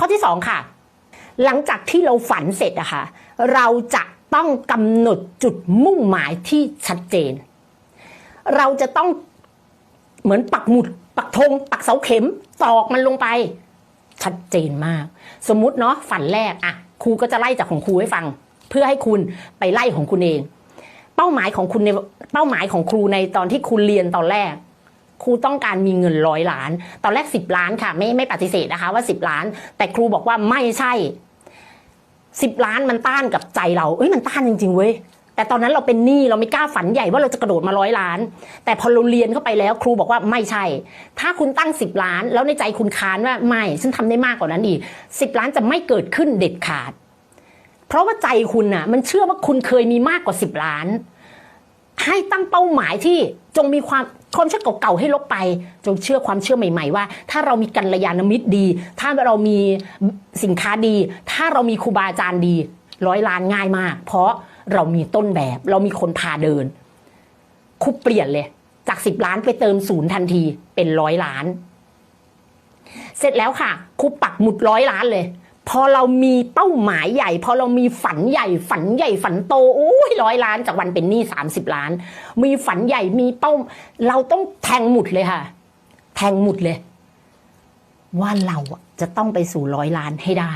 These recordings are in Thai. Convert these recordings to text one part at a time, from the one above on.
ข้อที่สองค่ะ หลังจากที่เราฝันเสร็จอะคะเราจะต้องกำหนดจุดมุ่งหมายที่ชัดเจน เราจะต้องเหมือนปักหมุด ปักธงปักเสาเข็มตอกมันลงไป ชัดเจนมาก สมมุติเนาะฝันแรกอะครูก็จะไล่จากของครูให้ฟัง เพื่อให้คุณไปไล่ของคุณเอง เป้าหมายของคุณในเป้าหมายของครูในตอนที่คุณเรียนตอนแรก ครูต้องการมีเงินร้อยล้าน ตอนแรกสิบล้านค่ะ ไม่ไม่ปฏิเสธนะคะว่าสิบล้าน แต่ครูบอกว่าไม่ใช่สิบล้านมันต้านกับใจเรา เอ้ยมันต้านจริงๆเว้ย แต่ตอนนั้นเราเป็นหนี้เราไม่กล้าฝันใหญ่ว่าเราจะกระโดดมาร้อยล้าน แต่พอเราเรียนเข้าไปแล้วครูบอกว่าไม่ใช่ ถ้าคุณตั้งสิบล้าน แล้วในใจคุณค้านว่าไม่ฉันทำได้มากกว่านั้นอีกสิบล้านจะไม่เกิดขึ้นเด็ดขาด เพราะว่าใจคุณน่ะ มันเชื่อว่าคุณเคยมีมากกว่าสิบล้าน ให้ตั้งเป้าหมายที่จงมีความความเชื่อเก่าๆให้ลบไป จงเชื่อความเชื่อใหม่ ๆ ว่า ถ้าเรามีกัลยาณมิตรดี ถ้าเรามีสินค้าดี ถ้าเรามีครูบาอาจารย์ดี ร้อยล้านง่ายมาก เพราะเรามีต้นแบบ เรามีคนพาเดินครูเปลี่ยนเลยจากสิบล้านไปเติมศูนย์ทันทีเป็นร้อยล้าน เสร็จแล้วค่ะครูปักหมุดร้อยล้านเลย พอเรามีเป้าหมายใหญ่ พอเรามีฝันใหญ่ ฝันใหญ่ฝันโตโอ้ยร้อยล้านจากวันเป็นหนี้สามสิบล้าน มีฝันใหญ่มีเป้า เราต้องแทงหมุดเลยค่ะ แทงหมุดเลย ว่าเราจะต้องไปสู่ร้อยล้านให้ได้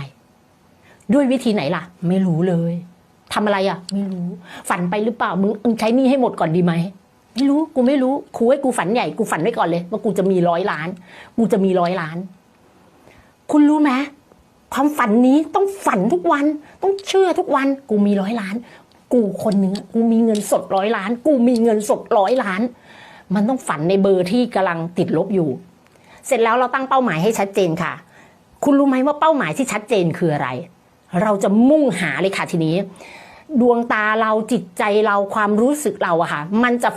ด้วยวิธีไหนล่ะ ไม่รู้เลยทำอะไรอะ ไม่รู้ ฝันไปหรือเปล่ามึงใช้หนี่ให้หมดก่อนดีไหมไม่รู้กูไม่รู้ครูให้กูฝันใหญ่กูฝันไว้ก่อนเลย ว่ากูจะมีร้อยล้าน กูจะมีร้อยล้าน คุณรู้ไหม ความฝันนี้ต้องฝันทุกวัน ต้องเชื่อทุกวัน กูมีร้อยล้าน กูคนหนึ่งกูมีเงินสดร้อยล้าน กูมีเงินสดร้อยล้าน มันต้องฝันในเบอร์ที่กำลังติดลบอยู่ เสร็จแล้วเราตั้งเป้าหมายให้ชัดเจนค่ะ คุณรู้ไหมว่าเป้าหมายที่ชัดเจนคืออะไร เราจะมุ่งหาเลยค่ะทีนี้ ดวงตาเราจิตใจเราความรู้สึกเราอะค่ะ มันจะ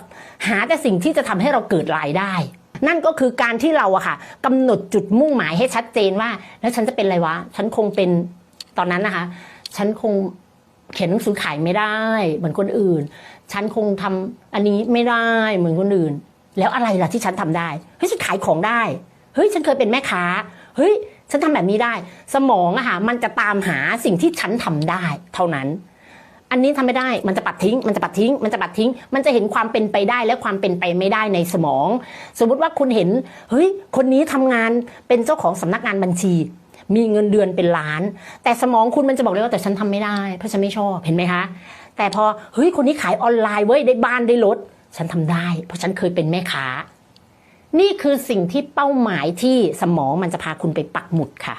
หาแต่สิ่งที่จะทำให้เราเกิดรายได้ นั่นก็คือการที่เราอะค่ะกำหนดจุดมุ่งหมายให้ชัดเจนว่า แล้วฉันจะเป็นอะไรวะ ฉันคงเป็นตอนนั้นนะคะ ฉันคงเขียนหนังสือขายไม่ได้ เหมือนคนอื่น ฉันคงทำอันนี้ไม่ได้เหมือนคนอื่น แล้วอะไรล่ะที่ฉันทำได้เฮ้ยฉันขายของได้เฮ้ยฉันเคยเป็นแม่ค้าเฮ้ยฉันทำแบบนี้ได้ สมองอะค่ะมันจะตามหาสิ่งที่ฉันทำได้ เท่านั้น อันนี้ทำไม่ได้ มันจะปัดทิ้ง มันจะปัดทิ้ง มันจะปัดทิ้ง มันจะเห็นความเป็นไปได้และความเป็นไปไม่ได้ในสมอง สมมุติว่าคุณเห็น เฮ้ย คนนี้ทำงานเป็นเจ้าของสำนักงานบัญชี มีเงินเดือนเป็นล้าน แต่สมองคุณมันจะบอกเลยว่าแต่ฉันทำไม่ได้ เพราะฉันไม่ชอบ เห็นไหมคะ แต่พอ เฮ้ย คนนี้ขายออนไลน์เว้ย ได้บ้านได้รถ ฉันทำได้ เพราะฉันเคยเป็นแม่ค้า นี่คือสิ่งที่เป้าหมายที่สมองมันจะพาคุณไปปักหมุดค่ะ